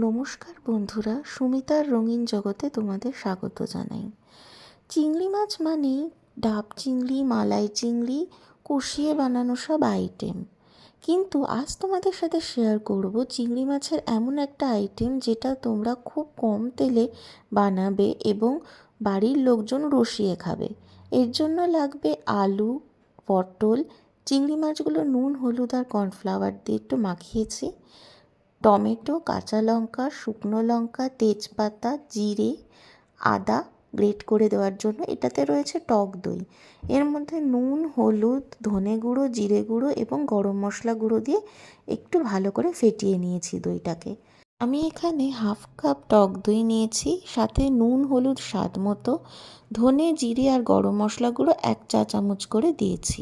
নমস্কার বন্ধুরা, সুমিতার রঙিন জগতে তোমাদের স্বাগত জানাই। চিংড়ি মাছ মানেই ডাব চিংড়ি, মালাই চিংড়ি, কষিয়ে বানানো সব আইটেম কিন্তু আজ তোমাদের সাথে শেয়ার করব চিংড়ি মাছের এমন একটা আইটেম যেটা তোমরা খুব কম তেলে বানাবে এবং বাড়ির লোকজন রসিয়ে খাবে। এর জন্য লাগবে আলু, পটল, চিংড়ি মাছগুলো নুন, হলুদ আর কর্নফ্লাওয়ার দিয়ে একটু মাখিয়েছি। টমেটো, কাঁচা লঙ্কা, শুকনো লঙ্কা, তেজপাতা, জিরে, আদা গ্রেট করে দেওয়ার জন্য এটাতে রয়েছে টক দই। এর মধ্যে নুন, হলুদ, ধনে গুঁড়ো, জিরে গুঁড়ো এবং গরম মশলা গুঁড়ো দিয়ে একটু ভালো করে ফেটিয়ে নিয়েছি দইটাকে। আমি এখানে হাফ কাপ টক দই নিয়েছি, সাথে নুন, হলুদ স্বাদ মতো, ধনে, জিরে আর গরম মশলা গুঁড়ো এক চা চামচ করে দিয়েছি।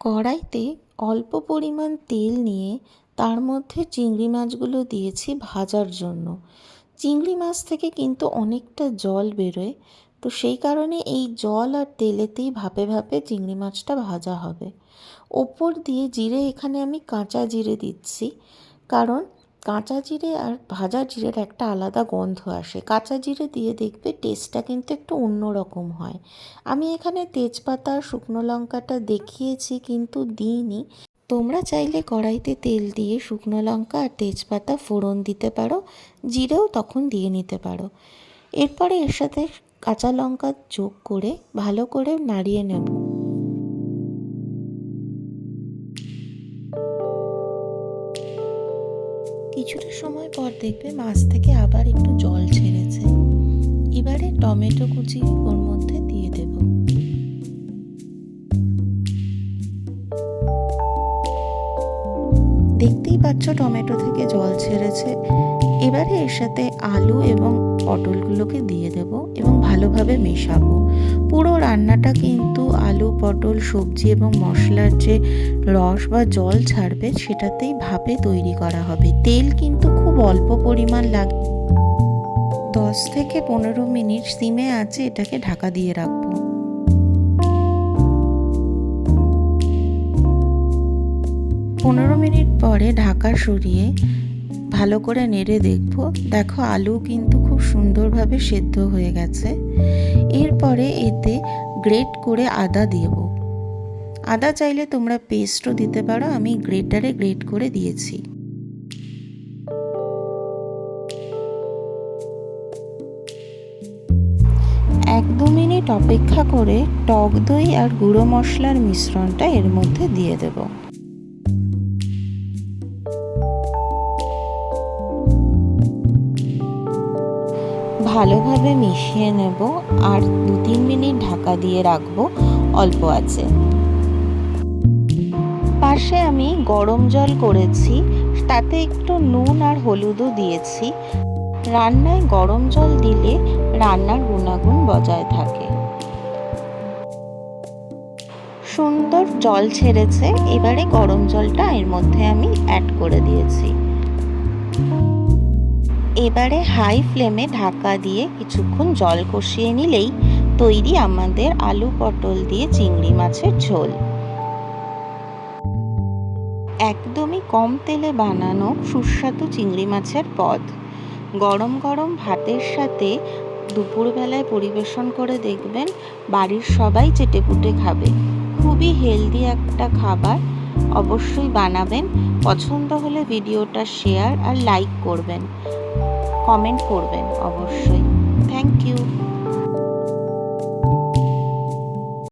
কড়াইতে অল্প পরিমাণ তেল নিয়ে তার মধ্যে চিংড়ি মাছগুলো দিয়েছি ভাজার জন্য। চিংড়ি মাছ থেকে কিন্তু অনেকটা জল বেরোয়, তো সেই কারণে এই জল আর তেলেতেই ভাপে ভাপে চিংড়ি মাছটা ভাজা হবে। ওপর দিয়ে জিরে এখানে আমি কাঁচা জিরে দিচ্ছি, কারণ কাঁচা জিরে আর ভাজা জিরের একটা আলাদা গন্ধ আসে। কাঁচা জিরে দিয়ে দেখবে টেস্টটা কিন্তু একটু অন্যরকম হয়। আমি এখানে তেজপাতা, শুকনো লঙ্কাটা দেখিয়েছি কিন্তু দিইনি। তোমরা চাইলে কড়াইতে তেল দিয়ে শুকনো লঙ্কা আর তেজপাতা ফোড়ন দিতে পারো, জিরেও তখন দিয়ে নিতে পারো। এরপরে এর সাথে কাঁচা লঙ্কা যোগ করে ভালো করে নাড়িয়ে নেব। কিছুটা সময় পর দেখবে মাছ থেকে আবার একটু জল ছেড়েছে। এবারে টমেটো কুচি ওর মধ্যে দেখতেই পাচ্ছ টমেটো থেকে জল ছেড়েছে। এবারে এর সাথে আলু এবং পটলগুলোকে দিয়ে দেব এবং ভালোভাবে মেশাবো। পুরো রান্নাটা কিন্তু আলু, পটল, সবজি এবং মশলার যে রস বা জল ছাড়বে, সেটাতেই ভাপে তৈরি করা হবে। তেল কিন্তু খুব অল্প পরিমাণ লাগে দশ থেকে পনেরো মিনিট সিমে আছে, এটাকে ঢাকা দিয়ে রাখব। পনেরো মিনিট পরে ঢাকা সরিয়ে ভালো করে নেড়ে দেখব। দেখো আলু কিন্তু খুব সুন্দরভাবে সেদ্ধ হয়ে গেছে। এরপরে এতে গ্রেট করে আদা দেব। আদা চাইলে তোমরা পেস্টও দিতে পারো, আমি গ্রেটারে গ্রেট করে দিয়েছি। এক দু মিনিট অপেক্ষা করে টক দই আর গুঁড়ো মশলার মিশ্রণটা এর মধ্যে দিয়ে দেবো। ভালোভাবে মিশিয়ে নেব আর দু তিন মিনিট ঢাকা দিয়ে রাখব, অল্প আছে। পাশে আমি গরম জল করেছি, তাতে একটু নুন আর হলুদও দিয়েছি। রান্নায় গরম জল দিলে রান্নার গুণাগুণ বজায় থাকে। সুন্দর জল ছেড়েছে, এবারে গরম জলটা এর মধ্যে আমি অ্যাড করে দিয়েছি। এবারে হাই ফ্লেমে ঢাকা দিয়ে কিছুক্ষণ জল কষিয়ে নিলেই তৈরি আমাদের আলু পটল দিয়ে চিংড়ি মাছের ঝোল। একদমই কম তেলে বানানো সুস্বাদু চিংড়ি মাছের পদ। গরম গরম ভাতের সাথে দুপুরবেলায় পরিবেশন করে দেখবেন বাড়ির সবাই চেটেপুটে খাবে। খুবই হেলদি একটা খাবার। অবশ্যই বানাবেন। পছন্দ হলে ভিডিওটা শেয়ার আর লাইক করবেন। কমেন্ট করবেন অবশ্যই। Thank you